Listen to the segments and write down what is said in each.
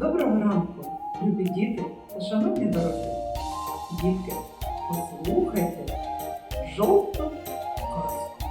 Доброго ранку, любі діти та шановні дорослі. Дітки, послухайте жовту казку.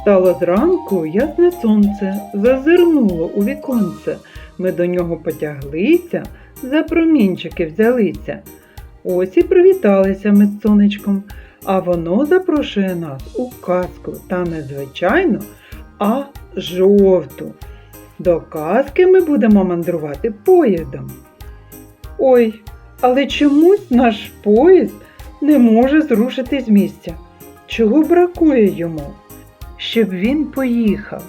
Стало зранку ясне сонце, зазирнуло у віконце. Ми до нього потяглися, за промінчики взялися. Ось і привіталися ми з сонечком, а воно запрошує нас у казку та не звичайну, а жовту. До казки ми будемо мандрувати поїздом. Ой, але чомусь наш поїзд не може зрушити з місця. Чого бракує йому? Щоб він поїхав.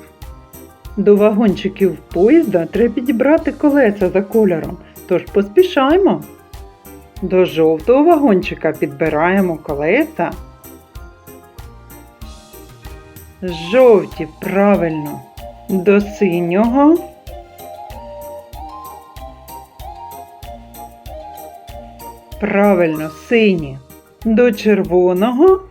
До вагончиків поїзда треба підібрати колеса за кольором, тож поспішаймо. До жовтого вагончика підбираємо колеса. Жовті, правильно. До синього. Правильно, сині. До червоного.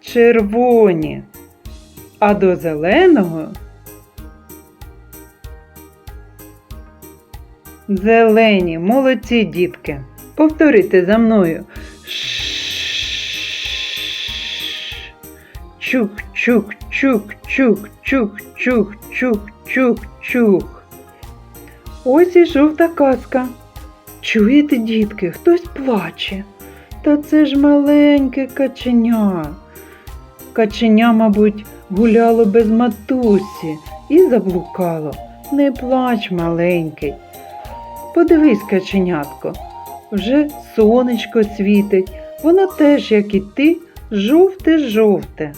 Червоні. А до зеленого. Зелені, молодці дітки. Повторите за мною. Чух. Ось і жовта казка. Чуєте, дітки, хтось плаче. Та це ж маленьке каченя. Каченя, мабуть, гуляло без матусі і заблукало. Не плач, маленький. Подивись, каченятко, вже сонечко світить, воно теж, як і ти, жовте-жовте.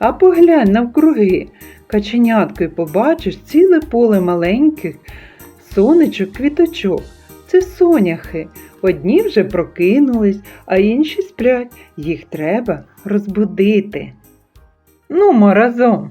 А поглянь навкруги, Каченяткою побачиш ціле поле маленьких сонечок квіточок. Це соняхи. Одні вже прокинулись, а інші сплять. Їх треба розбудити. Ну, разом.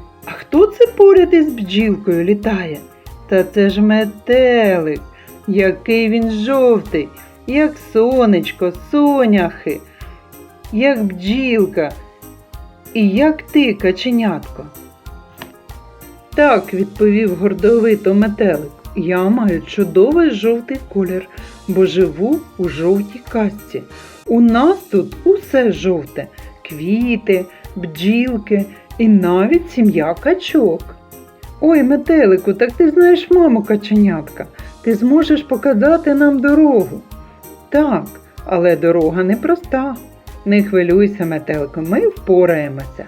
А хто це поряд із бджілкою літає? Та це ж метелик, який він жовтий, як сонечко, соняхи, як бджілка, і як ти, каченятко. Так, відповів гордовито метелик. Я маю чудовий жовтий колір, бо живу у жовтій касці. У нас тут усе жовте квіти, бджілки і навіть сім'я качок. Ой, метелику, так ти знаєш маму каченятка. Ти зможеш показати нам дорогу. Так, але дорога непроста. Не хвилюйся, метелику, ми впораємося.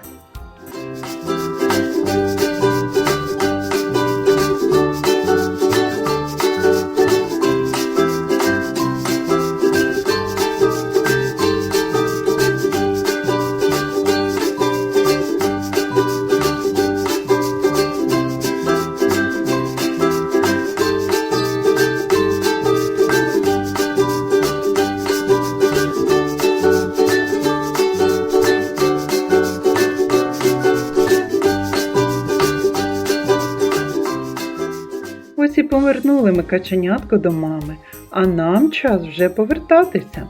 Повернули ми каченятко до мами, а нам час вже повертатися.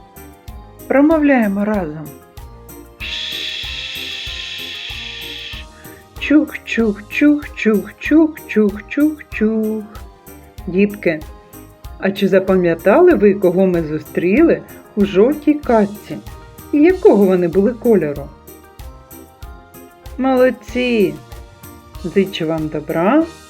Промовляємо разом. Чух, чух, чух, чух, чух, чух, чух, чух. Дітки, а чи запам'ятали ви, кого ми зустріли у жовтій катці? І якого вони були кольору? Молодці! Зичу вам добра,